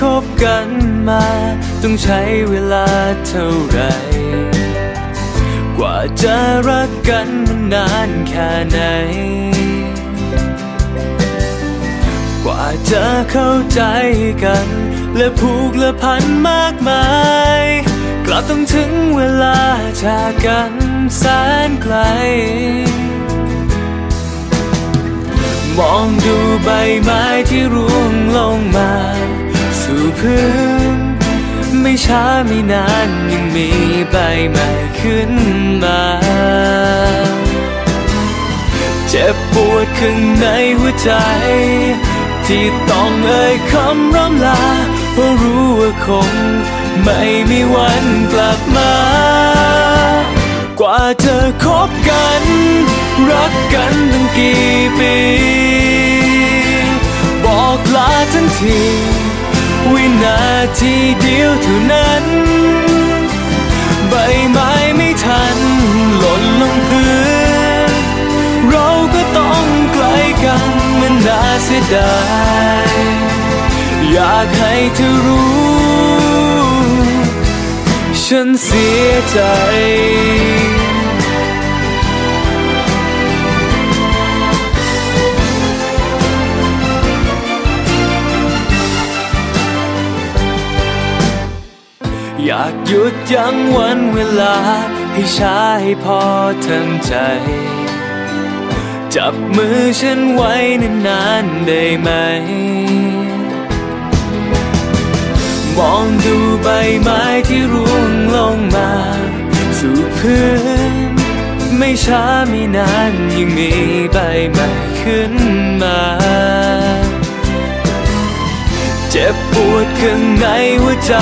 คบกันมา ต้องใช้เวลาเท่าไหรกว่าจะรักกันมันนานแค่ไหน กว่าจะเข้าใจกัน และผูกและพันมากมาย กลับต้องถึงเวลาจากกันแสนไกลมองดูใบไม้ที่ร่วงลงมา สู่พื้น ไม่ช้าไม่นานยังมีใบใหม่ขึ้นมา เจ็บปวดข้างในหัวใจ ที่ต้องเอ่ยคำร่ำลาเพราะรู้ว่าคง ไม่มีวันกลับมา กว่าจะคบกัน รักกันตั้งกี่ปี บอกลาทั้งที วินาทีเดียวเท่านั้น ใบไม้ไม่ทันหล่นลงพื้น เราก็ต้องไกลกันมันน่าเสียดาย อยากให้เธอรู้ ฉันเสียใจากหยุดยั้งวันเวลา ให้ช้าให้พอทันใจ จับมือฉันไว้นานๆได้ไหม มองดูใบไม้ที่ร่วงลงมา สู่พื้น ไม่ช้าไม่นานยังมีใบใหม่ขึ้นมาเจ็บปวดข้างในหัวใจ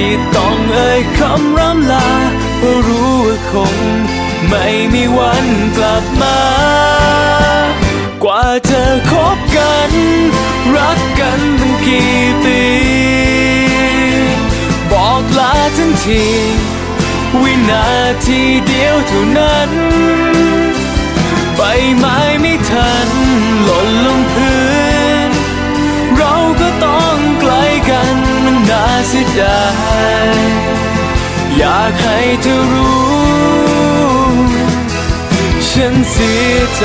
ที่ต้องเอ่ยคำร่ำลาเพราะรู้ว่าคง ไม่มีวันกลับมา กว่าจะคบกัน รักกันตั้งกี่ปี บอกลาทั้งที วินาทีเดียวเท่านั้นใบไม้ไม่ทันหล่นลงพื้น เราก็ต้อง เสียดายอยากให้เธอรู้ ฉันเสียใจ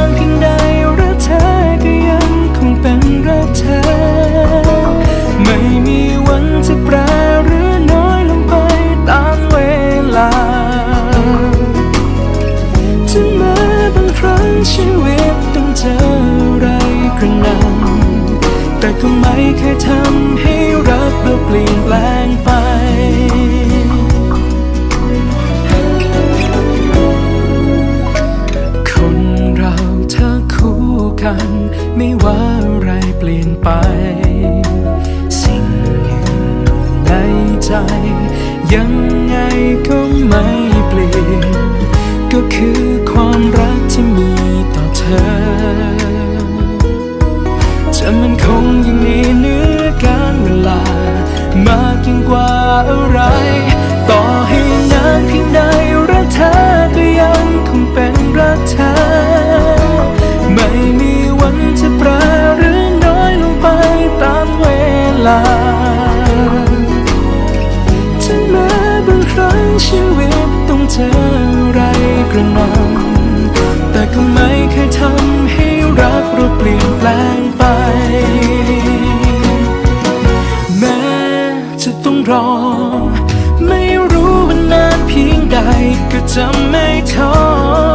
นำให้รักเราเปลี่ยนแปลงไปคนเราถ้าคู่กันไม่ว่าอะไรเปลี่ยนไป สิ่งหนึ่งในใจ ยังไงก็ไม่เปลี่ยน ก็คือ เพียงใดก็จะไม่ท้อ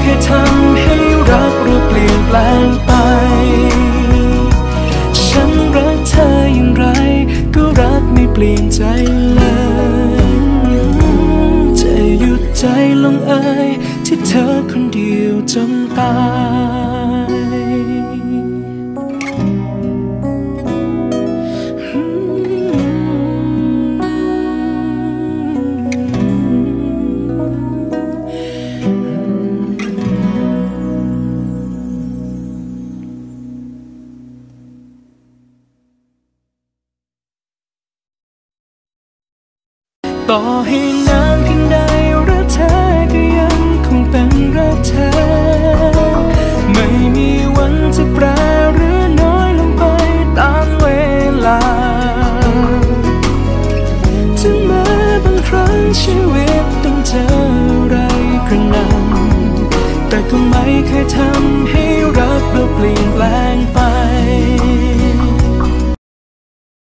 เคยทำให้รักเราเปลี่ยนแปลงไป ฉันรักเธออย่างไร ก็รักไม่เปลี่ยนใจเลย จะหยุดใจลงเอยที่เธอคนเดียวจนตาย ต่อให้นานเพียงใดรักเธอก็ยังคงเป็นรักเธอ ไม่มีวันจะแปรหรือน้อยลงไปตามเวลา ถึงแม้บางครั้งชีวิตต้องเจออะไรกระนั้แต่ก็ไม่เคยทำให้รักเราเปลี่ยนแปลงไป